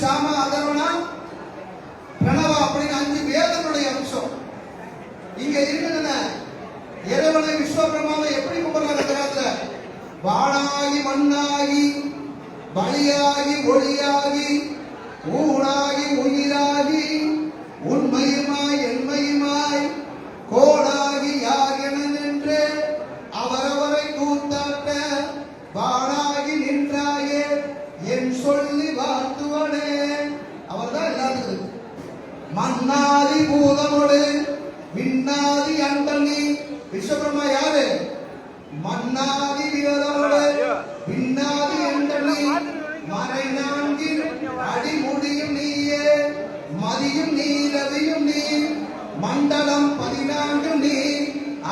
அதர்வனா பிரணவா அப்படின்னு அஞ்சு வேதனுடைய அம்சம். இங்க இருக்கின்றன இறைவனை விஸ்வபிரமாவை எப்படி கும்பிடுறாங்க இந்த வானாகி மண்ணாகி பலியாகி ஒளியாகி ஊனாகி உயிராகி உண்மையுமா? விரதமோடு விண்ணாதி மறை நான்கில் அடிமுடியும் நீயே மதியும் நீ ரவியும் நீ மண்டலம் பதினான்கும் நீ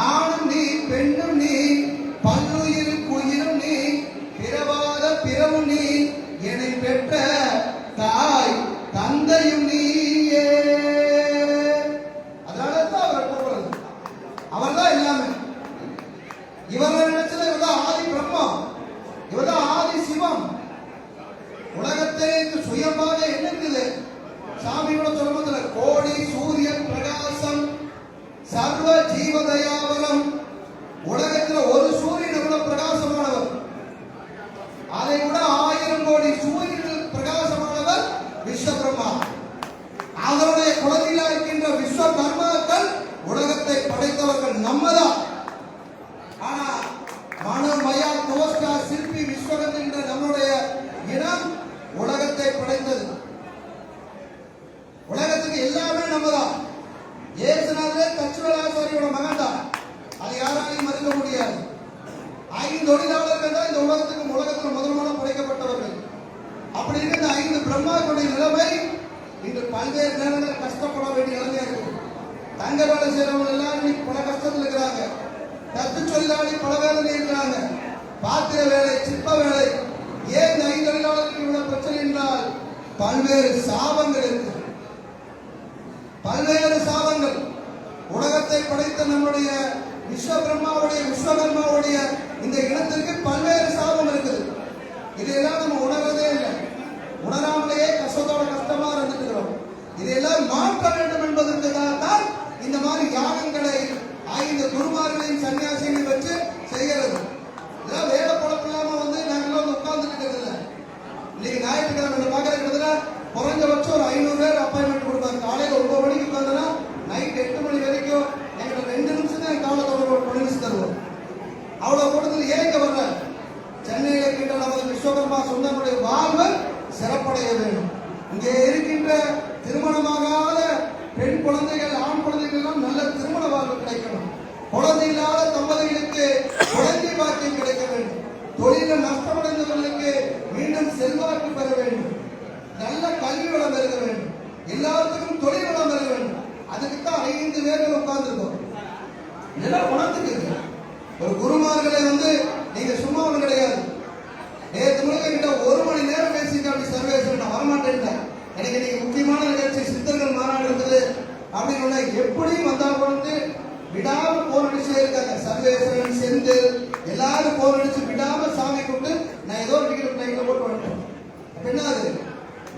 ஆணும் நீ பெண்ணும் நீ பல்லுயிர் குயிரும் நீ பிறவாத பிறவும் நீ என்னை பெற்ற தாய் தந்தையும் நீயே. அதனால தான் கூப்பிடுறது அவர் தான் எல்லாமே இவர்கள் இவர்தான் ஆதி சிவம். உலகத்திலே சுயமாக என்ன இருக்குது சாமியோட சொல்லும்போதுல கோடி சூரியன் பிரகாசம் சர்வ ஜீவதயாவரம். உலகத்துல ஒரு சூரியன் விட பிரகாசமானவர்? அதை விட ஆயிரம் கோடி சூரியனில் பிரகாசமானவர் விஸ்வபிரம்மா. அதனுடைய குழந்தையா இருக்கின்ற விஸ்வகர்மாக்கள் உலகத்தை படைத்தவர்கள் நம்மதான் ஆனா மனமயா தோஸ்டா சிற்பி விஸ்வகன் என்ற நம்முடைய இனம் உலகத்தை படைத்தது உலகத்துக்கு எல்லாமே நம்மதான் ஏசுநாதரே தச்சுவலாசாரியோட மகன் தான் அது யாராலையும் மறுக்க முடியாது ஐந்து தொழிலாளர்கள் தான் இந்த உலகத்துக்கு உலகத்தில் முதல்மான படைக்கப்பட்டவர்கள் அப்படி இருக்க இந்த ஐந்து பிரம்மாக்களுடைய நிலைமை இன்று பல்வேறு நேரங்களில் கஷ்டப்பட வேண்டிய நிலைமையா இருக்கும். தங்க வேலை செய்யறவங்க எல்லாம் இன்னைக்கு பல கஷ்டத்தில் இருக்கிறாங்க. தத்து தொழிலாளி பல வேலை இருக்கிறாங்க பாத்திர வேலை சிற்ப வேலை ஏன் நகை தொழிலாளர்களுக்கு இவ்வளவு பிரச்சனை என்றால் பல்வேறு சாபங்கள் இருக்கு. பல்வேறு சாபங்கள். உலகத்தை படைத்த நம்முடைய விஸ்வபிரம்மாவுடைய விஸ்வகர்மாவுடைய இந்த இனத்திற்கு பல்வேறு சாபம் இருக்குது. இதையெல்லாம் நம்ம உணர்வதே இல்லை. உணராமலேயே கஷ்டத்தோட கஷ்டமா இருந்துக்கிறோம். இதையெல்லாம் மாற்ற வேண்டும் என்பதற்காக தான் இந்த மாதிரி யாகங்களை ஆயுத குருமார்களையும் சன்னியாசிகளையும் வச்சு செய்கிறது. இதெல்லாம் வேலை பொழப்பு இல்லாம வந்து நாங்கெல்லாம் வந்து உட்கார்ந்துட்டு இருக்கிறது இல்லை. இன்னைக்கு ஞாயிற்றுக்கிழமை பார்க்கறதுல குறைஞ்சபட்சம் ஒரு ஐநூறு பேர் அப்பாயின்மெண்ட் இங்கே இருக்கின்ற திருமணமாகாத பெண் குழந்தைகள் ஆண் குழந்தைகள்லாம் நல்ல திருமண வாழ்வு கிடைக்கணும். குழந்தை இல்லாத தம்பதிகளுக்கு குழந்தை பாக்கியம் கிடைக்க வேண்டும். தொழிலில் நஷ்டமடைந்தவர்களுக்கு மீண்டும் செல்வாக்கு பெற வேண்டும். நல்ல கல்வி வளம் பெருக வேண்டும். எல்லாத்துக்கும் தொழில் வளம் பெற வேண்டும். அதுக்கு தான் ஐந்து பேர்கள் உட்கார்ந்துருக்கோம். இதெல்லாம் உணர்ந்துக்கு ஒரு குருமார்களை வந்து நீங்க சும்மாவும் கிடையாது நேற்று முழுக்க கிட்ட ஒரு மணி நேரம் பேசிட்டு அப்படி சர்வேஸ்வரன் நான் வரமாட்டேன் எனக்கு இன்னைக்கு முக்கியமான நிகழ்ச்சி சித்தர்கள் மாநாடு இருக்குது அப்படின்னு சொன்னா எப்படியும் வந்தா வந்து விடாம போர் அடிச்சே இருக்காங்க. சர்வேஸ்வரன் செந்தில் எல்லாரும் போர் அடிச்சு விடாம சாமி கூப்பிட்டு நான் ஏதோ ஒரு டிக்கெட் பிளைட்ல போட்டு வந்துட்டேன். என்னது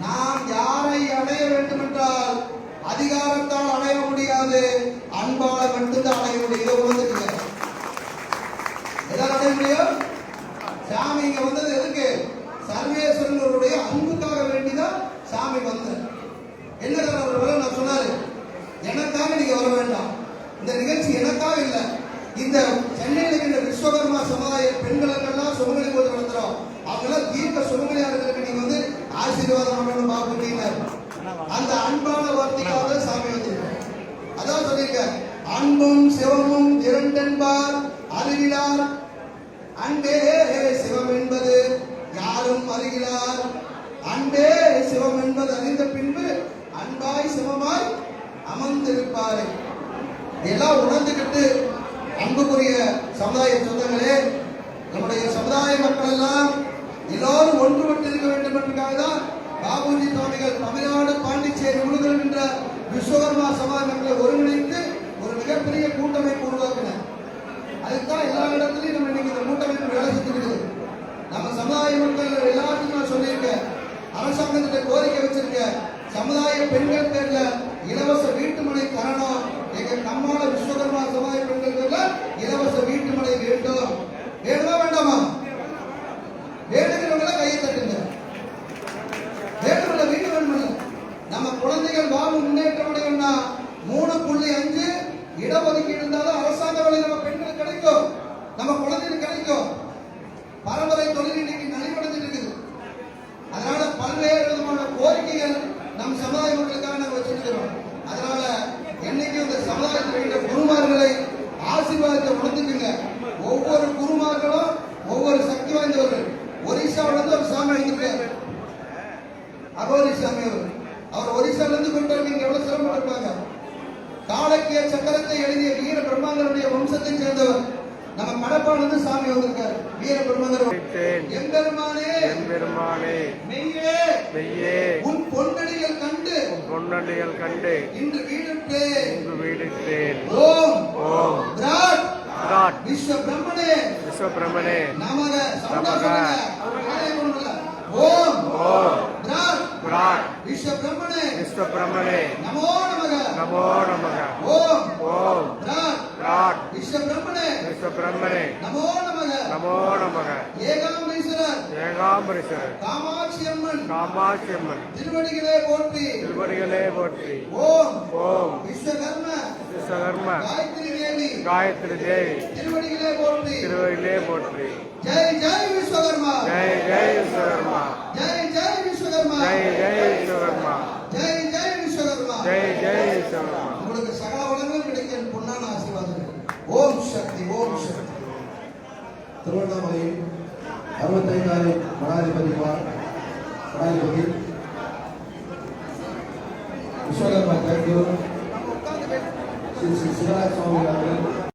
நாம் யாரை அடைய வேண்டும் என்றால் அதிகாரத்தால் அடைய முடியாது. அன்பால மட்டும்தான் அடைய முடியும். இதை உணர்ந்துக்கங்க. எதாவது அடைய முடியும்? சாமி இங்க வந்தது எதுக்கு? சர்வேஸ்வரனுடைய அன்புக்காக வேண்டிதான் சாமி வந்தார் என்ன நான் சொன்னாரு. எனக்காக நீங்க வர வேண்டாம். இந்த நிகழ்ச்சி எனக்காக இல்லை. இந்த சென்னையில் இருக்கின்ற விஸ்வகர்மா சமுதாய பெண்களுக்கெல்லாம் சுமங்கலி போது நடத்துறோம். அவங்களாம் தீர்க்க சுமங்கலியாளர்களுக்கு நீங்க வந்து ஆசீர்வாதம் பண்ணணும் பாப்புட்டீங்கன்னாரு அந்த அன்பான வார்த்தைக்காக சாமி வந்திருக்கோம் அதான் சொல்லியிருக்க அன்பும் சிவமும் இரண்டென்பார் அறிவிலார் அன்பே சிவம் என்பது யாரும் அறிகிறார். அன்பே சிவம் என்பது அறிந்த பின்பு அன்பாய் சிவமாய் அமர்ந்திருப்பாரே. இதெல்லாம் உணர்ந்துகிட்டு அன்புக்குரிய சமுதாய சொந்தங்களே நம்முடைய சமுதாய மக்கள் எல்லாம் எல்லாரும் ஒன்றுபட்டு இருக்க வேண்டும் என்பதற்காக தான் பாபுஜி சுவாமிகள் தமிழ்நாடு பாண்டிச்சேரி உழுதல் என்ற விஸ்வகர்மா சமாஜ மக்களை ஒருங்கிணைத்து ஒரு மிகப்பெரிய கூட்டமைப்பு உருவாக்கின அதுதான் எல்லா இடத்துலையும் நம்ம இன்னைக்கு இந்த கூட்டமைப்பு வேலை செஞ்சுருக்குது நம்ம சமுதாய மக்கள் எல்லாத்துக்கும் நான் சொல்லியிருக்கேன். அரசாங்கத்திட்ட கோரிக்கை வச்சிருக்கேன் சமுதாய பெண்கள் பேர்ல இலவச வீட்டுமனை தரணும் எங்க நம்மால விஸ்வகர்மா சமுதாய பெண்கள் பேர்ல இலவச வீட்டுமனை வேண்டும் வேணுமா வேண்டாமா வேணுங்கிறவங்கள கையை தட்டுங்க வேணுமில்ல வீடு வேணுமில்ல நம்ம முன்னேற்றம் அடையும்னா மூணு புள்ளி அஞ்சு இடஒதுக்கீடு இருந்தாலும் அரசாங்க வேலை நம்ம பெண்கள் கிடைக்கும். நம்ம குழந்தைகளுக்கு கிடைக்கும். பரம்பரை தொழில் இன்னைக்கு நலிவடைஞ்சிட்டு இருக்குது. அதனால பல்வேறு விதமான கோரிக்கைகள் நம் சமுதாய மக்களுக்காக நாங்கள் வச்சிருக்கிறோம் அதனால என்னைக்கு இந்த சமுதாயத்தில் இருக்கிற குருமார்களை ஆசீர்வாதத்தை உணர்ந்துக்குங்க. ஒவ்வொரு குருமார்களும் ஒவ்வொரு சக்தி வாய்ந்தவர்கள். ஒரிசாவிலிருந்து ஒரு சாமி எழுதியிருக்காரு அகோரி சாமி அவர் அவர் ஒரிசால இருந்து கொண்டு வர நீங்க எவ்வளவு சிரமப்பட்டிருப்பாங்க காலக்கிய சக்கரத்தை எழுதிய வீர பிரம்மாங்கருடைய வம்சத்தை சேர்ந்தவர் நம்ம கடப்பால இருந்து சாமி வந்திருக்காரு. வீர பிரம்மாங்கர் எம்பெருமானே. எம்பெருமானே. மெய்யே. மெய்யே. உன் பொன்னடிகள் கண்டு. பொன்னடிகள் கண்டு. இன்று வீடுற்றே இங்கு வீடுற்றேன் ஓம். ஓம். விராட். விராட். விஸ்வ பிரம்மனே விஸ்வபிரமணே நமக. சவுண்டா நமக. சொல்லுங்க அவர் வேலையை கொண்டுல ஓம் ஓம் விராட் விராட் விஸ்வ பிரம்மனே விஸ்வபிரமணே நமோ நமக. நமோ நமக. ஓம். ஓம். விராட் விஸ்வ பிரம்மனே விஸ்வபிரமணே நமோ நமக. நமோ நமக. ஏகாம்பரீஸ்வரர். ஏகாம்பரீஸ்வரர். காமாட்சி அம்மன் காமாட்சி அம்மன் திருவடிகளே போற்றி. திருவடிகளே போற்றி. ஓம். ஓம். விஸ்வகர்ம. விஸ்வகர்ம. காயத்ரி தேவி. காயத்ரி தேவி. திருவடிகளே போற்றி. திருவடிகளே போற்றி. ஜெய் ஜெய் விஸ்வகர்மா. ஜெய் ஜெய் விஸ்வகர்மா. ஜெய் ஜெய் விஸ்வகர்மா. ஜெய் ஜெய் விஸ்வகர்மா ஜெய் ஜெய் விஸ்வகர்மா ஜெய் ஜெய் விஸ்வகர்மா உங்களுக்கு சகல வளங்களும் கிடைக்க என் பொன்னான ஆசீர்வாதம். ஓம் சக்தி ஓம் சக்தி. திருவண்ணாமலையில் அறுபத்தைந்தாயிரம் மடாதிபதி மடாதிபதி. விஸ்வகர்மா தேங்க்யூ ஸ்ரீ ஸ்ரீ சிவராஜ் சுவாமி அவர்கள்.